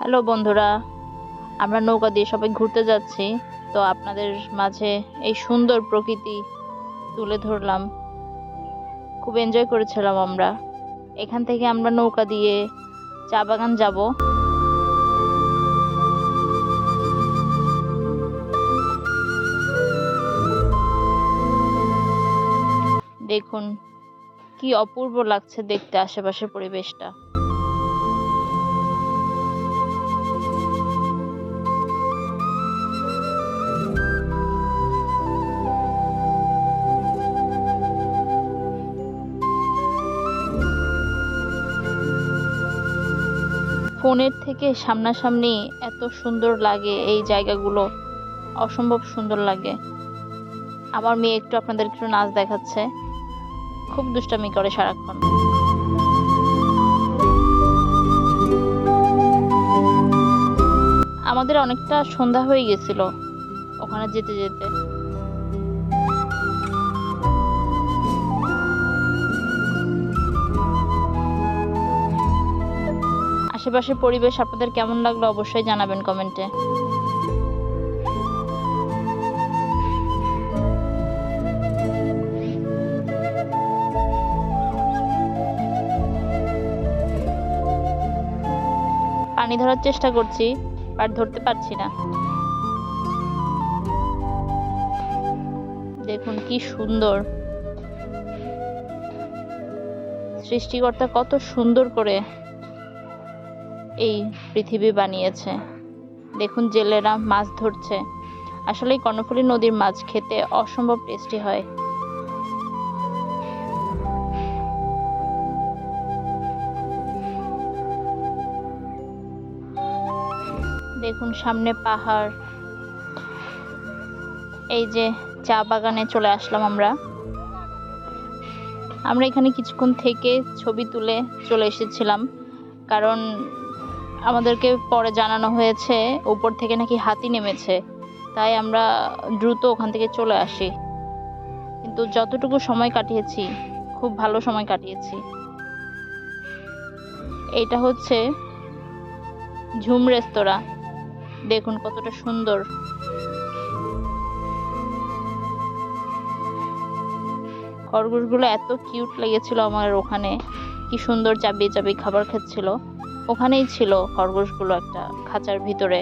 Hello বন্ধুরা, আমরা নৌকা দিয়ে সবাই ঘুরতে যাচ্ছি, তো আপনাদের মাঝে এই সুন্দর প্রকৃতি তুলে ধরলাম। খুব এনজয় করেছিলাম আমরা। এখান থেকে আমরা নৌকা দিয়ে চা বাগান যাব। দেখুন, কি অপূর্ব লাগছে দেখতে আশেপাশের পরিবেশটা। ফোনের থেকে সামনাসামনি এত সুন্দর লাগে এই জায়গাগুলো। অসম্ভব সুন্দর লাগে। আমার মেয়ে একটু আপনাদের একটু নাচ দেখাচ্ছে। খুব দুষ্টামি করে সারাক্ষণ। আমাদের অনেকটা সন্ধ্যা হয়ে গেছিল ওখানে যেতে যেতে। আশেপাশের পরিবেশ আপনাদের কেমন লাগল অবশ্যই জানাবেন কমেন্টে। পানি ধরার চেষ্টা করছি বাট ধরতে পারছি না। দেখুন কি সুন্দর। সৃষ্টিকর্তা কত সুন্দর করে এই পৃথিবী বানিয়েছে। দেখুন জেলেরা মাছ ধরছে। আসলে কর্ণফুলী নদীর মাছ খেতে অসম্ভব টেস্টি হয়। দেখুন সামনে পাহাড়। এই যে চা বাগানে চলে আসলাম আমরা। আমরা এখানে কিছুক্ষণ থেকে ছবি তুলে চলে এসেছিলাম। কারণ আমাদেরকে পরে জানানো হয়েছে, উপর থেকে নাকি হাতি নেমেছে। তাই আমরা দ্রুত ওখান থেকে চলে আসি। কিন্তু যতটুকু সময় কাটিয়েছি, খুব ভালো সময় কাটিয়েছি। এটা হচ্ছে ঝুম রেস্তোরাঁ। দেখুন কতটা সুন্দর। খরগোশগুলো এত কিউট লেগেছিল আমার ওখানে। কি সুন্দর চাবিয়ে চাবিয়ে খাবার খাচ্ছিল। ওখানেই ছিল খরগোশগুলো একটা খাঁচার ভিতরে।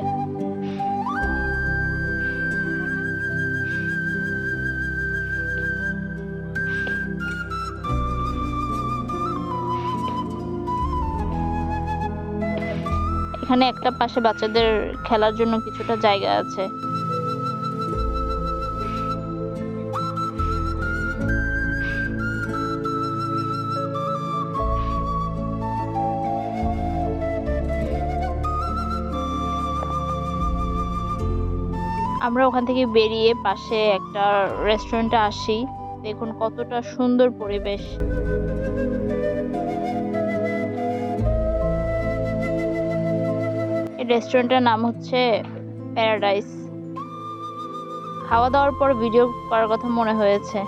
এখানে একটা পাশে বাচ্চাদের খেলার জন্য কিছুটা জায়গা আছে। আমরা ওখান থেকে বেরিয়ে পাশে একটা রেস্টুরেন্টে আসি। দেখুন কতটা সুন্দর পরিবেশ। এই রেস্টুরেন্টের নাম হচ্ছে প্যারাডাইস খাওয়া দাওয়ার পর ভিডিও করার কথা মনে হয়েছে।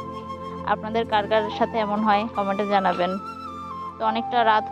আপনাদের কার কার সাথে এমন হয়, কমেন্টে জানাবেন। তো অনেকটা রাত